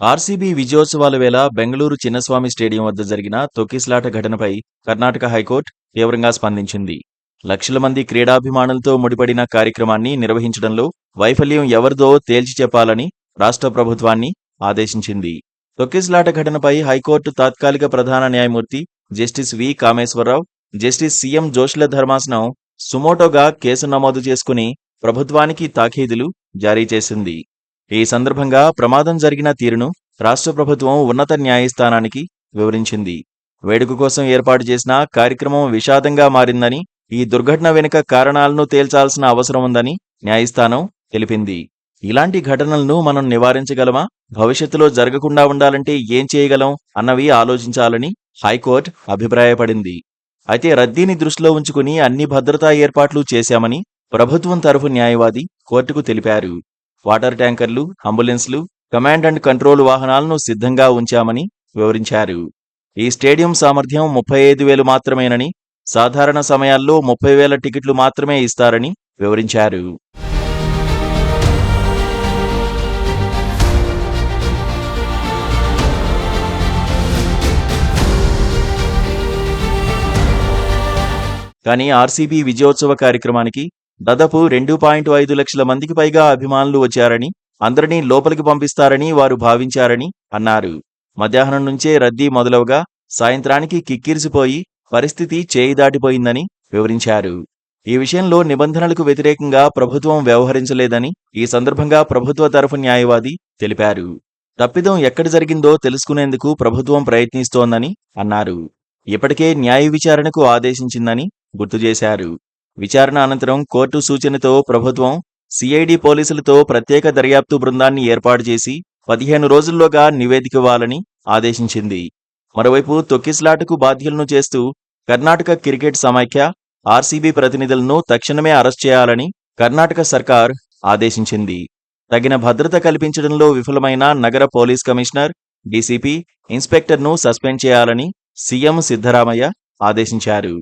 RCB విజయోత్సవాల వేళ Bengaluru Chinnaswamy stadium వద్ద జరిగిన తొక్కిస్లాట ఘటనపై కర్ణాటక హైకోర్టు తీవ్రంగా స్పందించింది. లక్షల మంది క్రీడాభిమానులతో ముడిపడిన కార్యక్రమాన్ని నిర్వహించడంలో వైఫల్యం ఎవరిదో తేల్చి చెప్పాలని రాష్ట్ర ప్రభుత్వాన్ని ఆదేశించింది. తొక్కిస్లాట ఘటనపై హైకోర్టు తాత్కాలిక ప్రధాన న్యాయమూర్తి justice V. Kameswara Rao justice CM జోషుల ధర్మాసనం సుమోటోగా కేసు నమోదు చేసుకుని ప్రభుత్వానికి తాఖీదులు జారీ చేసింది. ఈ సందర్భంగా ప్రమాదం జరిగిన తీరును రాష్ట్ర ప్రభుత్వం ఉన్నత న్యాయస్థానానికి వివరించింది. వేడుక కోసం ఏర్పాటు చేసిన కార్యక్రమం విషాదంగా మారిందని ఈ దుర్ఘటన వెనుక కారణాలను తేల్చాల్సిన అవసరం ఉందని న్యాయస్థానం తెలిపింది. ఇలాంటి ఘటనలను మనం నివారించగలమా? భవిష్యత్తులో జరగకుండా ఉండాలంటే ఏం చేయగలం అన్నవి ఆలోచించాలని హైకోర్టు అభిప్రాయపడింది. అయితే రద్దీని దృష్టిలో ఉంచుకుని అన్ని భద్రతా ఏర్పాట్లు చేశామని ప్రభుత్వం తరఫు న్యాయవాది కోర్టుకు తెలిపారు. వాటర్ ట్యాంకర్లు అంబులెన్స్లు కమాండ్ అండ్ కంట్రోల్ వాహనాలను సిద్ధంగా ఉంచామని వివరించారు. ఈ స్టేడియం సామర్థ్యం ముప్పై ఐదు వేలు మాత్రమేనని సాధారణ సమయాల్లో ముప్పై వేల టికెట్లు మాత్రమే ఇస్తారని వివరించారు. కానీ ఆర్సీబీ విజయోత్సవ కార్యక్రమానికి దాదాపు రెండు పాయింట్ ఐదు లక్షల మందికి పైగా అభిమానులు వచ్చారని అందరినీ లోపలికి పంపిస్తారని వారు భావించారని అన్నారు. మధ్యాహ్నం నుంచే రద్దీ మొదలవగా సాయంత్రానికి కిక్కిరిసిపోయి పరిస్థితి చేయి దాటిపోయిందని వివరించారు. ఈ విషయంలో నిబంధనలకు వ్యతిరేకంగా ప్రభుత్వం వ్యవహరించలేదని ఈ సందర్భంగా ప్రభుత్వ తరఫు న్యాయవాది తెలిపారు. తప్పిదం ఎక్కడ జరిగిందో తెలుసుకునేందుకు ప్రభుత్వం ప్రయత్నిస్తోందని అన్నారు. ఇప్పటికే న్యాయ విచారణకు ఆదేశించిందని గుర్తు చేశారు. విచారణ అనంతరం కోర్టు సూచనతో ప్రభుత్వం సిఐడి పోలీసులతో ప్రత్యేక దర్యాప్తు బృందాన్ని ఏర్పాటు చేసి పదిహేను రోజుల్లోగా నివేదిక ఇవ్వాలని ఆదేశించింది. మరోవైపు తొక్కిస్లాటకు బాధ్యులను చేస్తూ కర్ణాటక క్రికెట్ సమాఖ్య ఆర్సీబీ ప్రతినిధులను తక్షణమే అరెస్ట్ చేయాలని కర్ణాటక సర్కార్ ఆదేశించింది. తగిన భద్రత కల్పించడంలో విఫలమైన నగర పోలీస్ కమిషనర్ డీసీపీ ఇన్స్పెక్టర్ను సస్పెండ్ చేయాలని సీఎం సిద్ధరామయ్య ఆదేశించారు.